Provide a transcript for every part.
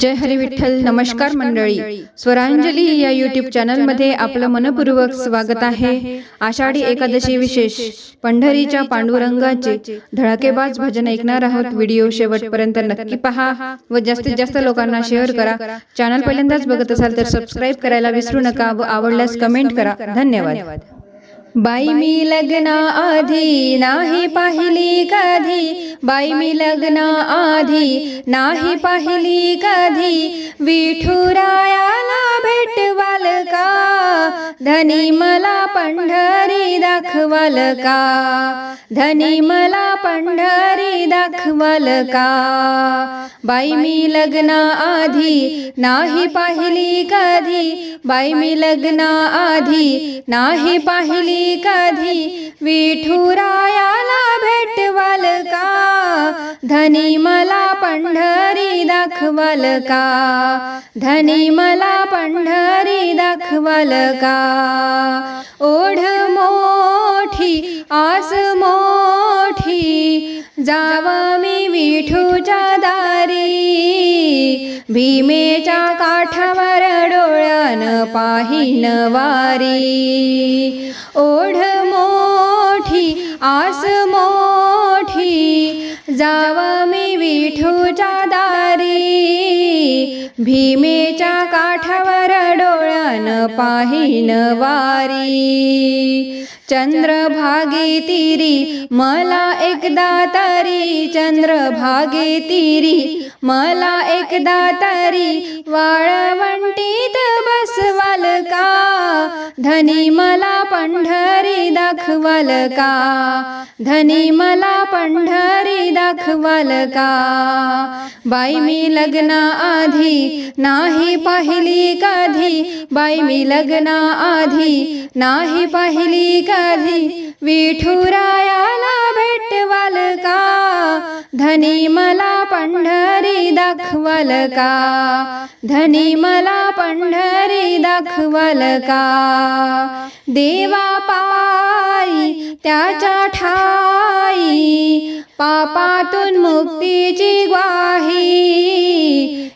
जय हरी विठ्ठल नमस्कार मंडळी. स्वरांजली या युट्यूब चॅनलमध्ये आपलं मनपूर्वक स्वागत आहे. आषाढी एकादशी विशेष. पंढरीच्या पांडुरंगाचे धडाकेबाज भजन ऐकणार आहोत. व्हिडिओ शेवटपर्यंत नक्की पहा व जास्तीत जास्त लोकांना शेअर करा. चॅनल पहिल्यांदाच बघत असाल तर सबस्क्राईब करायला विसरू नका व आवडल्यास कमेंट करा. धन्यवाद. बाई मी लग्ना आधी नाही पाहिली कधी? बाई मी लग्ना आधी नाही पाहिली कधी? विठुरायाला भेटवाल का? धनी मला पंढर दाखवाल का धनी मला पंढरी दाखवाल का बाई मी लग्ना आधी नाही पाहिली कधी. बाई मी लग्ना आधी नाही पाहिली कधी. विठुरायाला भेटवाल का धनी मला पंढरी दाखवाल का धनी मला पंढरी दाखवाल का ओढ आस मोठी जाव मी विठूच्या दारी भीमेच्या काठावर डोळ्यान पाहिन वारी. ओढ मोठी आस मोठी जाव मी विठूच्या दारी भीमेच्या काठावर डोळ्यान पाहिन वारी. चंद्रभागे तिरी मला एकदा तरी. चंद्रभागे तिरी मला एकदा तरी. वाळवंटीत बसवाल का धनी मला पंढरी दाखवाल का? धनी मला पंढरी दाखवाल का? बाई मी लग्ना आधी नाही पाहिली कधी? बाई मी लग्ना आधी नाही पाहिली कधी? विठुरायाला भेटवाल का? धनी दाखवाल का धनी मला पंढरी दाखवाल का देवा पायी त्याच्या ठाई पापातून मुक्तीची ग्वाही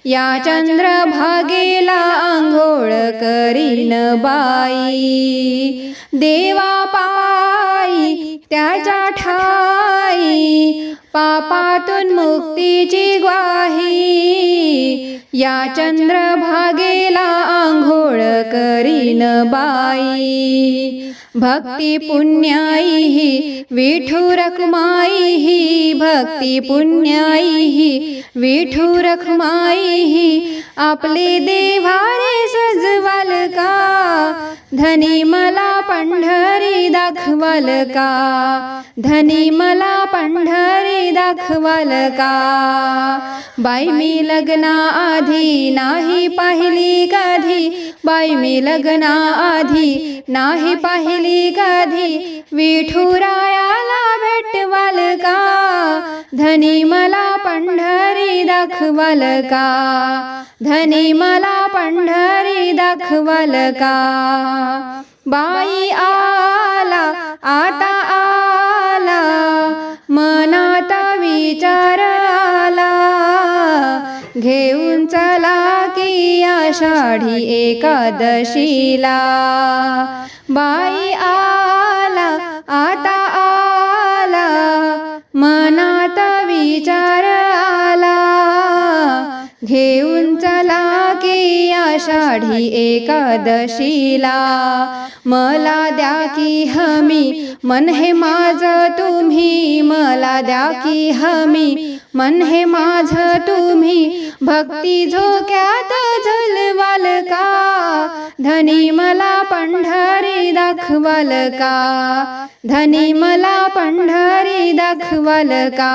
या चंद्रभागेला आंघोळ करीन बाई. देवा पायी त्याच्या ठाई पापातून मुक्तीची ग्वाही. या चंद्रभागेला आंघोळ करीन बाई. भक्ती पुण्याई ही विठुरकमाई भक्ती पुण्याई ही विठू रखमाई ही आपले देवारे सजवाल का धनी मला पंढरी दाखवाल का धनी मला पंढरी दाखवाल का बाई मी लग्ना आधी नाही पाहिली कधी बाई मी लग्ना आधी नाही पाहिली कधी विठुरा धनी मला पंढरी दाखवाल का? धनी मला पंढरी दाखवाल का? बाई आला आता आला मनात विचार आला. घेऊन चला की आषाढी एकादशीला. बाई आला आता घेऊन चला की आषाढी एकादशीला. मला द्या की हमी मन हे माझ तुम्ही मला द्या की हमी मन हे माझ तुम्ही भक्ती झोक्यात झलवाल का? धनी मला पंढरी दाखवाल का? धनी मला पंढरी दाखवाल का?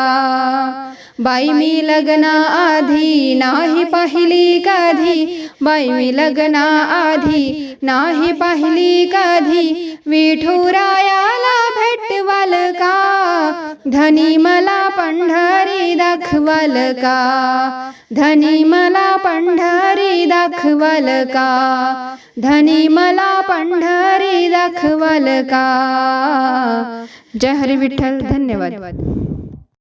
बाई मी लग्ना आधी नाही पाहिली कधी? बाई मी लग्ना आधी नाही पाहिली कधी? विठुरायाला भेटवाल का? धनी मला पंढरी दाखवाल का? धनी मला पंढरी दाखवाल का? धनी मला पंढरी दाखवाल का? जय हरी विठ्ठल धन्यवाद.